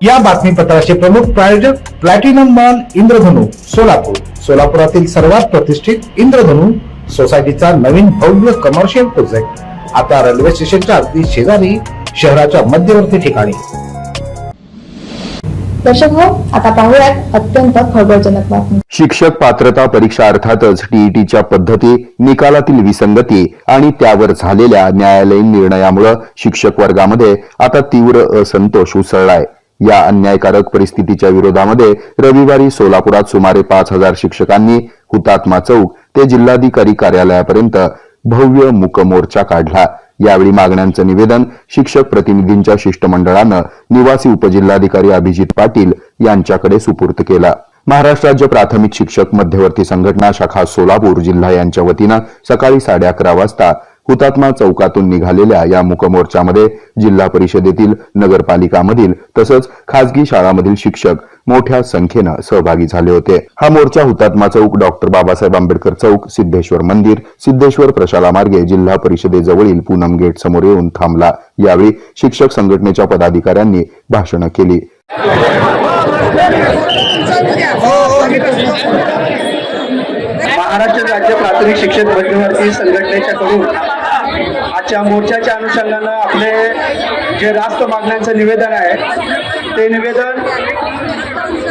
या बातमीपत्राचे प्रमुख प्रायोजक प्लॅटिनम मॉल इंद्रधनु सोलापूर. सोलापुरातील सर्वात प्रतिष्ठित इंद्रधनु सोसायटीचा नवीन भव्य कमर्शियल प्रोजेक्ट आता रेल्वे स्टेशनच्या अगदी शेजारी शहराच्या मध्यवर्ती ठिकाणी. दर्शक हो आता पाहूयात अत्यंत खळबळजनक बातमी. शिक्षक पात्रता परीक्षा अर्थातच टीईटीच्या पद्धती निकालातील विसंगती आणि त्यावर झालेल्या न्यायालयीन निर्णयामुळे शिक्षक वर्गामध्ये आता तीव्र असंतोष उसळलाय. या अन्यायकारक परिस्थितीच्या विरोधामध्ये रविवारी सोलापुरात सुमारे पाच हजार शिक्षकांनी हुतात्मा चौक ते जिल्हाधिकारी कार्यालयापर्यंत भव्य मुकमोर्चा काढला. यावेळी मागण्यांचं निवेदन शिक्षक प्रतिनिधींच्या शिष्टमंडळानं निवासी उपजिल्हाधिकारी अभिजित पाटील यांच्याकडे सुपूर्द केला. महाराष्ट्र राज्य प्राथमिक शिक्षक मध्यवर्ती संघटना शाखा सोलापूर जिल्हा यांच्या वतीनं सकाळी साडे अकरा वाजता हुतात्मा चौकातून निघालेल्या या मुकमोर्चामध्ये जिल्हा परिषदेतील नगरपालिकामधील तसंच खासगी शाळामधील शिक्षक मोठ्या संख्येनं सहभागी झाले होते. हा मोर्चा हुतात्मा चौक डॉक्टर बाबासाहेब आंबेडकर चौक सिद्धेश्वर मंदिर सिद्धेश्वर प्रशाला मार्गे जिल्हा परिषदेजवळील पूनम गेट समोर येऊन थांबला. यावेळी शिक्षक संघटनेच्या पदाधिकाऱ्यांनी भाषणं केली. महाराष्ट्र राज्य प्राथमिक शिक्षण मध्यवर्ती संघटनेच्याकडून आजच्या मोर्चाच्या अनुषंगानं आपले जे रास्त मागण्यांचं निवेदन आहे ते निवेदन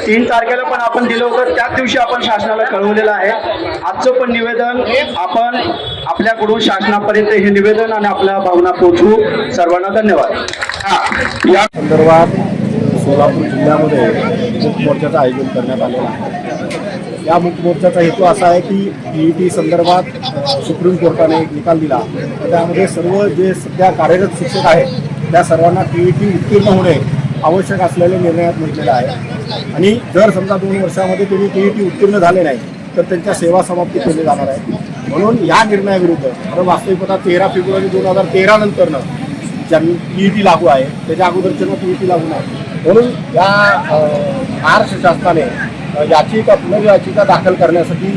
तीन तारखेला पण आपण दिलं होतं. त्याच दिवशी आपण शासनाला कळवलेलं आहे. आजचं पण निवेदन आपण आपल्याकडून शासनापर्यंत हे निवेदन आणि आपल्या भावना पोहोचवू. सर्वांना धन्यवाद. हा या संदर्भात सोलापूर जिल्ह्यामध्ये मोर्चाचं आयोजन करण्यात आलेलं आहे. या मुक्त मोर्चाचा हेतू असा आहे की E E T E T संदर्भात सुप्रीम कोर्टाने एक निकाल दिला. तर त्यामध्ये सर्व जे सध्या कार्यरत शिक्षक आहेत त्या सर्वांना टी ई टी उत्तीर्ण होणे आवश्यक असलेल्या निर्णयात म्हटलेलं आहे. आणि जर समजा दोन वर्षामध्ये तुम्ही टी ई टी उत्तीर्ण झाले नाही तर त्यांच्या सेवा समाप्ती केली जाणार आहे. म्हणून या निर्णयाविरुद्ध कारण वास्तविकता तेरा फेब्रुवारी दोन हजार तेरा नंतरनं ज्यांनी टी टी लागू आहे त्याच्या अगोदरच्या टी टी लागू नाही. म्हणून या अ, महाराष्ट्र शासनाने याचिका पुनर्याचिका दाखल करण्यासाठी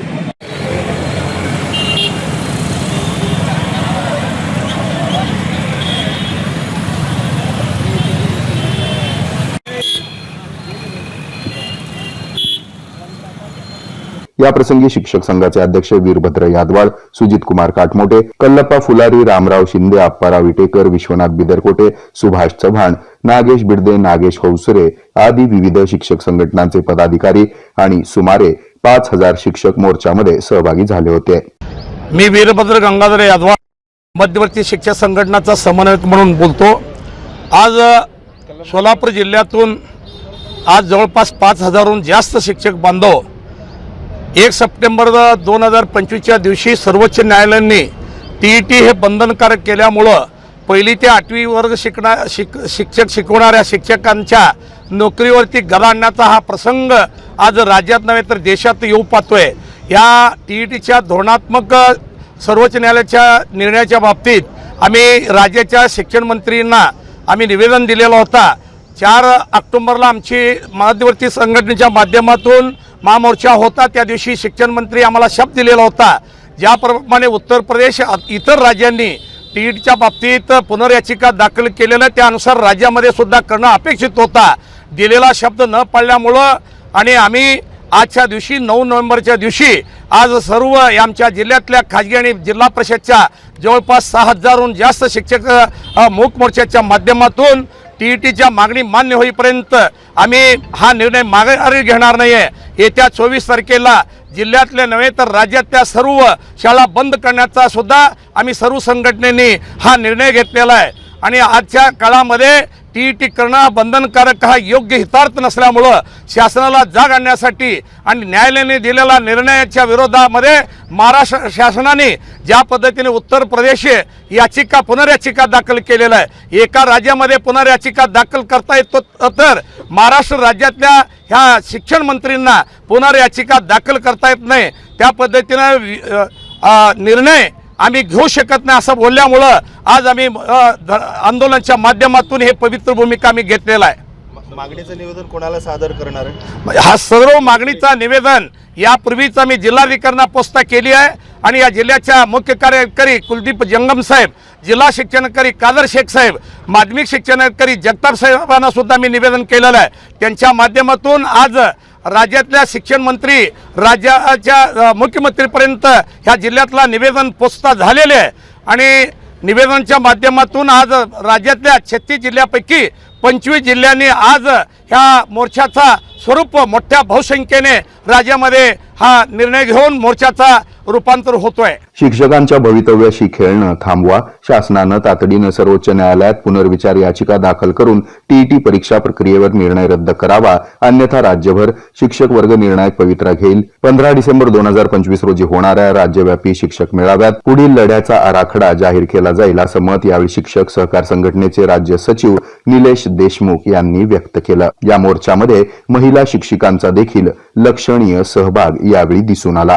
याप्रसंगी शिक्षक संघाचे अध्यक्ष वीरभद्र यादवाड सुजित कुमार काटमोटे कल्लप्पा फुलारी रामराव शिंदे आप्पाराव विटेकर विश्वनाथ बिदरकोटे सुभाष चव्हाण नागेश बिडदे नागेश हौसरे आदी विविध शिक्षक संघटनांचे पदाधिकारी आणि सुमारे पाच हजार शिक्षक मोर्चामध्ये सहभागी झाले होते. मी वीरभद्र गंगाधर यादवा मध्यवर्ती शिक्षक संघटनाचा समन्वयक म्हणून बोलतो. आज सोलापूर जिल्ह्यातून आज जवळपास पाच हजारहून जास्त शिक्षक बांधव एक सप्टेंबर दोन हजार पंचवीसच्या दिवशी सर्वोच्च न्यायालयाने टी ई टी हे बंधनकारक केल्यामुळं पहिली ते आठवी वर्ग शिकणा शिक शिक्षक शिकवणाऱ्या शिक्षकांच्या नोकरीवरती गदा आणण्याचा हा प्रसंग आज राज्यात नव्हे तर देशात येऊ पाहतोय. या टी ई टीच्या धोरणात्मक सर्वोच्च न्यायालयाच्या निर्णयाच्या बाबतीत आम्ही राज्याच्या शिक्षण मंत्रींना आम्ही निवेदन दिलेला होता. चार ऑक्टोंबरला आमची मध्यवर्ती संघटनेच्या माध्यमातून महामोर्चा होता. त्या दिवशी शिक्षण मंत्री आम्हाला शब्द दिलेला होता. ज्याप्रमाणे उत्तर प्रदेश इतर राज्यांनी टीईटीच्या बाबतीत पुनर्याचिका दाखल केलेलं त्यानुसार राज्यामध्ये सुद्धा करणं अपेक्षित होता. दिलेला शब्द न पाळल्यामुळं आणि आम्ही आजच्या दिवशी नऊ नोव्हेंबरच्या दिवशी आज सर्व आमच्या जिल्ह्यातल्या खाजगी आणि जिल्हा परिषदच्या जवळपास सहा हजारहून जास्त शिक्षक मूक मोर्चाच्या माध्यमातून टी ई टीच्या मागणी मान्य होईपर्यंत आम्ही हा निर्णय माघारी घेणार नाही आहे येत्या चोवीस तारखेला जिल्ह्यातल्या नव्हे तर राज्यातल्या सर्व शाळा बंद करण्याचा सुद्धा आम्ही सर्व संघटनेने हा निर्णय घेतलेला आहे. आणि आजच्या काळामध्ये टी ई टी करणं बंधनकारक हा योग्य हितार्थ नसल्यामुळं शासनाला जाग आणण्यासाठी आणि न्यायालयाने दिलेल्या निर्णयाच्या विरोधामध्ये महाराष्ट्र शासनाने ज्या पद्धतीने उत्तर प्रदेश याचिका पुनर्याचिका दाखल केलेल्या आहे. एका राज्यामध्ये पुनर्याचिका दाखल करता येतो तर महाराष्ट्र राज्यातल्या ह्या शिक्षण मंत्रींना पुनर्याचिका दाखल करता येत नाही. त्या पद्धतीनं निर्णय आम्ही घेऊ शकत नाही असं बोलल्यामुळं आज आम्ही आंदोलनाच्या माध्यमातून हे पवित्र भूमिका आम्ही घेतलेला आहे. मागणीचं निवेदन कोणाला सादर करणार आहे? हा सर्व मागणीचा निवेदन यापूर्वीच आम्ही जिल्हाधिकाऱ्यांना पोचता केली आहे आणि या जिल्ह्याच्या मुख्य कार्यकारी कुलदीप जंगम साहेब जिल्हा शिक्षणाधिकारी कादर शेख साहेब माध्यमिक शिक्षणाधिकारी जगताप साहेबांना सुद्धा मी निवेदन केलेलं आहे. त्यांच्या माध्यमातून आज राज्यातल्या शिक्षण मंत्री राज्याच्या मुख्यमंत्रीपर्यंत ह्या जिल्ह्यातला निवेदन पोचता झालेले आहे. आणि निवेदनाच्या माध्यमातून आज राज्यातल्या छत्तीस जिल्ह्यापैकी पंचवीस जिल्ह्यांनी आज ह्या मोर्चाचा स्वरूप मोठ्या बहुसंख्येने राज्यामध्ये हा निर्णय घेऊन मोर्चाचा रूपांतर होतोय. शिक्षकांच्या भवितव्याशी खेळणं थांबवा. शासनानं तातडीनं सर्वोच्च न्यायालयात पुनर्विचार याचिका दाखल करून टीईटी परीक्षा प्रक्रियेवर निर्णय रद्द करावा. अन्यथा राज्यभर शिक्षक वर्ग निर्णायक पवित्रा घेईल. पंधरा डिसेंबर दोन हजार पंचवीस रोजी होणाऱ्या राज्यव्यापी शिक्षक मेळाव्यात पुढील लढ्याचा आराखडा जाहीर केला जाईल असं मत यावेळी शिक्षक सहकार संघटनेचे राज्य सचिव निलेश देशमुख यांनी व्यक्त केलं. या मोर्चामध्ये महिला शिक्षिकांचा देखील लक्षणीय सहभाग यावेळी दिसून आला.